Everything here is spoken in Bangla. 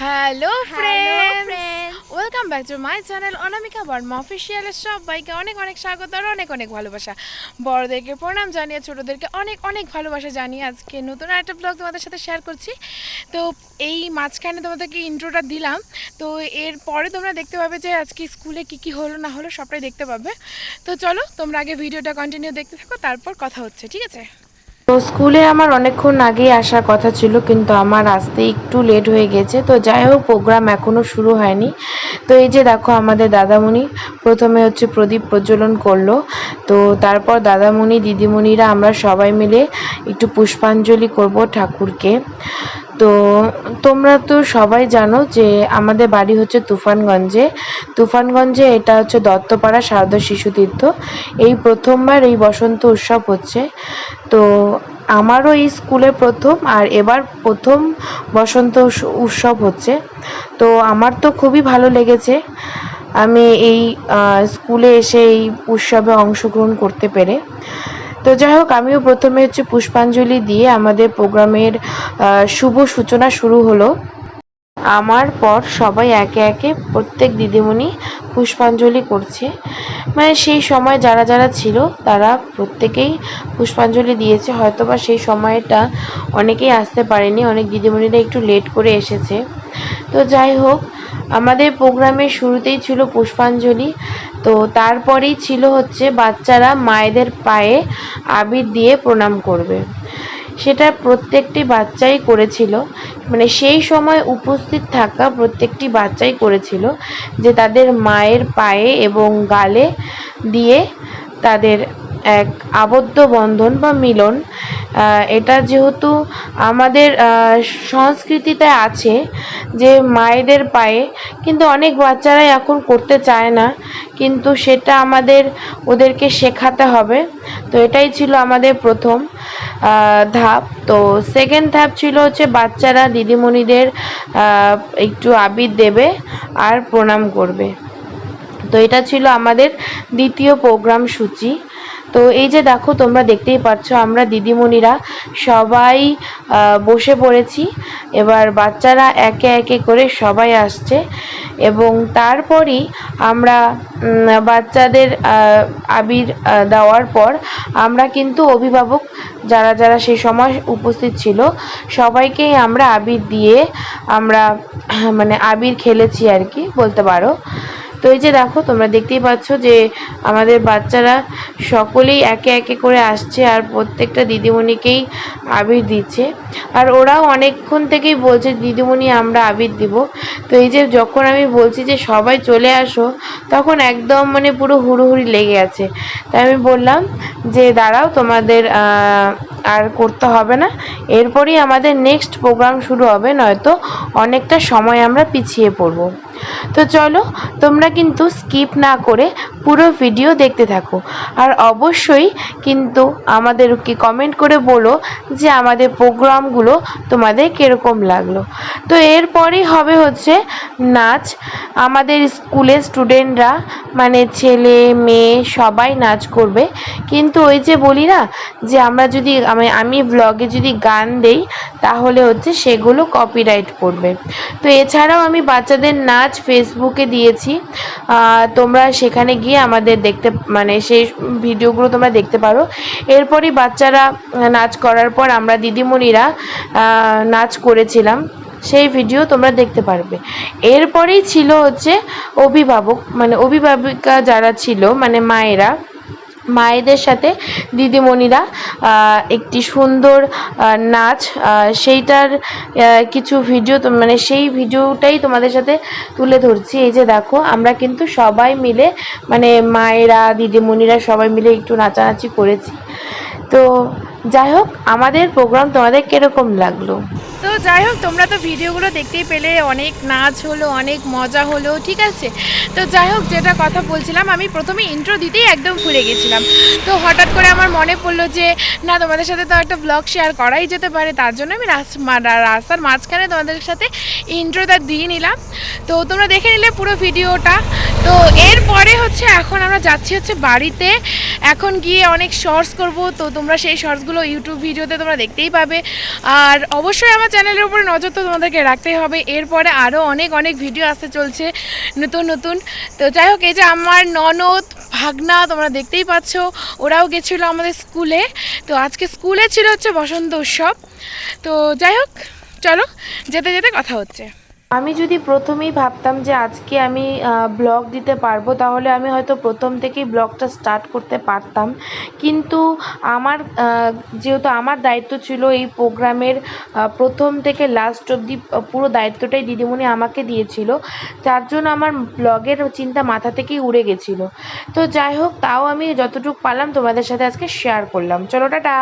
Hello friends welcome back to my channel Anamika Verma অফিসিয়ালের সবাইকে অনেক অনেক স্বাগত আর অনেক অনেক ভালোবাসা। বড়দেরকে প্রণাম জানিয়ে ছোটদেরকে অনেক অনেক ভালোবাসা জানিয়ে আজকে নতুন একটা ব্লগ তোমাদের সাথে শেয়ার করছি। তো এই মাঝখানে তোমাদেরকে ইন্ট্রোটা দিলাম। তো এর পরে তোমরা দেখতে পাবে যে আজকে স্কুলে কি কি হলো না হলো সবটাই দেখতে পাবে। তো চলো তোমরা আগে ভিডিওটা কন্টিনিউ দেখতে থাকো তারপর কথা হচ্ছে ঠিক আছে? তো স্কুলে আমার অনেকক্ষণ আগেই আসার কথা ছিল, কিন্তু আমার আসতে একটু লেট হয়ে গেছে। তো যাই হোক প্রোগ্রাম এখনও শুরু হয়নি। তো এই যে দেখো আমাদের দাদামণি, প্রথমে হচ্ছে প্রদীপ প্রজ্বলন করল। তো তারপর দাদামণি, দিদিমণিরা আমরা সবাই মিলে একটু পুষ্পাঞ্জলি করব ঠাকুরকে। তো তোমরা তো সবাই জানো যে আমাদের বাড়ি হচ্ছে তুফানগঞ্জে। তুফানগঞ্জে এটা হচ্ছে দত্তপাড়া শারদা শিশু তীর্থ। এই প্রথমবার এই বসন্ত উৎসব হচ্ছে। তো আমারও এই স্কুলে প্রথম আর এবার প্রথম বসন্ত উৎসব হচ্ছে। তো আমার তো খুবই ভালো লেগেছে। আমি এই স্কুলে এসে এই উৎসবে অংশগ্রহণ করতে পেরে। তো যাই হোক, আমিও প্রথমে হচ্ছে পুষ্পাঞ্জলি দিয়ে আমাদের প্রোগ্রামের শুভ সূচনা শুরু হলো। আমার পর সবাই একে একে প্রত্যেক দিদিমণি পুষ্পাঞ্জলি করছে। মানে সেই সময় যারা যারা ছিল, তারা প্রত্যেকেই পুষ্পাঞ্জলি দিয়েছে। হয়তোবা সেই সময়টা অনেকেই আসতে পারেনি, অনেক দিদিমণিরা একটু লেট করে এসেছে। তো যাই হোক, আমাদের প্রোগ্রামের শুরুতেই ছিল পুষ্পাঞ্জলি। তো তারপরেই ছিল হচ্ছে বাচ্চারা মায়েদের পায়ে আবির দিয়ে প্রণাম করবে। সেটা প্রত্যেকটি বাচ্চাই করেছিল। মানে সেই সময় উপস্থিত থাকা প্রত্যেকটি বাচ্চাই করেছিল যে তাদের মায়ের পায়ে এবং গালে দিয়ে তাদের এক আবদ্ধ বন্ধন বা মিলন এটা যেহেতু আমাদের সংস্কৃতিতে আছে যে মায়েদের পায়ে, কিন্তু অনেক বাচ্চারাই এখন করতে চায় না, কিন্তু সেটা আমাদের, ওদেরকে শেখাতে হবে। তো এটাই ছিল আমাদের প্রথম ধাপ। তো সেকেন্ড ধাপ ছিল হচ্ছে বাচ্চারা দিদিমণিদের একটু আবির দেবে আর প্রণাম করবে। তো এটা ছিল আমাদের দ্বিতীয় প্রোগ্রাম সূচি। তো এই যে দেখো, তোমরা দেখতেই পাচ্ছ, আমরা দিদিমণিরা সবাই বসে পড়েছি। এবার বাচ্চারা একে একে করে সবাই আসছে এবং তারপরই আমরা বাচ্চাদের আবির দেওয়ার পর আমরা কিন্তু অভিভাবক যারা যারা সেই সময় উপস্থিত ছিল, সবাইকেই আমরা আবির দিয়ে আমরা মানে আবির খেলেছি আর কি, বলতে পারো। তো এই যে দেখো, তোমরা দেখতেই পাচ্ছ যে আমাদের বাচ্চারা সকলেই একে একে করে আসছে আর প্রত্যেকটা দিদিমণিকেই আবির দিচ্ছে। আর ওরাও অনেকক্ষণ থেকেই বলছে, দিদিমণি, আমরা আবির দিব। তো এই যে যখন আমি বলছি যে, সবাই চলে আসো, তখন একদম মানে পুরো হুড়োহুড়ি লেগে আছে তাই আমি বললাম যে, দাঁড়াও, তোমাদের আর করতে হবে না। এরপরই আমাদের নেক্সট প্রোগ্রাম শুরু হবে, নয়তো অনেকটা সময় আমরা পিছিয়ে পড়ব। তো চলো, তোমরা কিন্তু স্কিপ না করে পুরো ভিডিও দেখতে থাকো। আর অবশ্যই কিন্তু আমাদেরকে কমেন্ট করে বলো যে আমাদের প্রোগ্রামগুলো তোমাদের কীরকম লাগল। তো এরপরেই হবে হচ্ছে নাচ। আমাদের স্কুলের স্টুডেন্টরা মানে ছেলে, মেয়ে সবাই নাচ করবে। কিন্তু ওই যে বলি না, যে আমরা যদি, আমি আমি ব্লগে যদি গান দেই, তাহলে হচ্ছে সেগুলো কপিরাইট পড়বে তো এছাড়াও আমি বাচ্চাদের নাচ ফেসবুকে দিয়েছি। তোমরা সেখানে গিয়ে আমাদের দেখতে মানে সেই ভিডিওগুলো তোমরা দেখতে পারো। এরপরই বাচ্চারা নাচ করার পর আমরা দিদিমণিরা নাচ করেছিলাম। সেই ভিডিও তোমরা দেখতে পারবে। এরপরেই ছিল হচ্ছে অভিভাবক মানে অভিভাবিকা যারা ছিল মানে মায়েরা মায়েদের সাথে দিদিমণিরা একটি সুন্দর নাচ সেইটার কিছু ভিডিও মানে সেই ভিডিওটাই তোমাদের সাথে তুলে ধরছি। এই যে দেখো, আমরা কিন্তু সবাই মিলে মানে মায়েরা, দিদিমণিরা সবাই মিলে একটু নাচানাচি করেছি। তো যাই হোক, আমাদের প্রোগ্রাম তোমাদের কীরকম লাগল? তো যাই হোক, তোমরা তো ভিডিওগুলো দেখতেই পেলে, অনেক নাচ হলো, অনেক মজা হলো, ঠিক আছে? তো যাই হোক, যেটা কথা বলছিলাম, আমি প্রথমে ইন্ট্রো দিতেই একদম ভুলে গেছিলাম। তো হঠাৎ করে আমার মনে পড়ল যে, না, তোমাদের সাথে তো একটা ব্লগ শেয়ার করাই যেতে পারে, তার জন্য আমি রাস- রাস্তার মাঝখানে তোমাদের সাথে ইন্ট্রোটা দিয়ে নিলাম। তো তোমরা দেখে নিলে পুরো ভিডিওটা। তো এরপরে হচ্ছে, এখন আমরা যাচ্ছি হচ্ছে বাড়িতে। এখন গিয়ে অনেক শর্টস করব, তো তোমরা সেই শর্টসগুলো ইউটিউব ভিডিওতে তোমরা দেখতেই পাবে। আর অবশ্যই আমার চ্যানেলের উপরে নজর তো তোমাদেরকে রাখতেই হবে। এরপরে আরও অনেক অনেক ভিডিও আসতে চলছে নতুন নতুন। তো যাই হোক, এই যে আমার ননদ, ভাগনা, তোমরা দেখতেই পাচ্ছ, ওরাও গেছিল আমাদের স্কুলে। তো আজকে স্কুলে ছিল হচ্ছে বসন্ত উৎসব। তো যাই হোক, চলো, যেতে যেতে কথা হচ্ছে। আমি যদি প্রথমেই ভাবতাম যে আজকে আমি ব্লগ দিতে পারব, তাহলে আমি হয়তো প্রথম থেকেই ব্লগটা স্টার্ট করতে পারতাম। কিন্তু আমার যেহেতু আমার দায়িত্ব ছিল এই প্রোগ্রামের প্রথম থেকে লাস্ট অবধি পুরো দায়িত্বটাই দিদিমণি আমাকে দিয়েছিল। যার জন্য আমার ব্লগের চিন্তা মাথা থেকেই উড়ে গেছিল। তো যাই হোক, তাও আমি যতটুকু পারলাম তোমাদের সাথে আজকে শেয়ার করলাম। চলো, টাটা!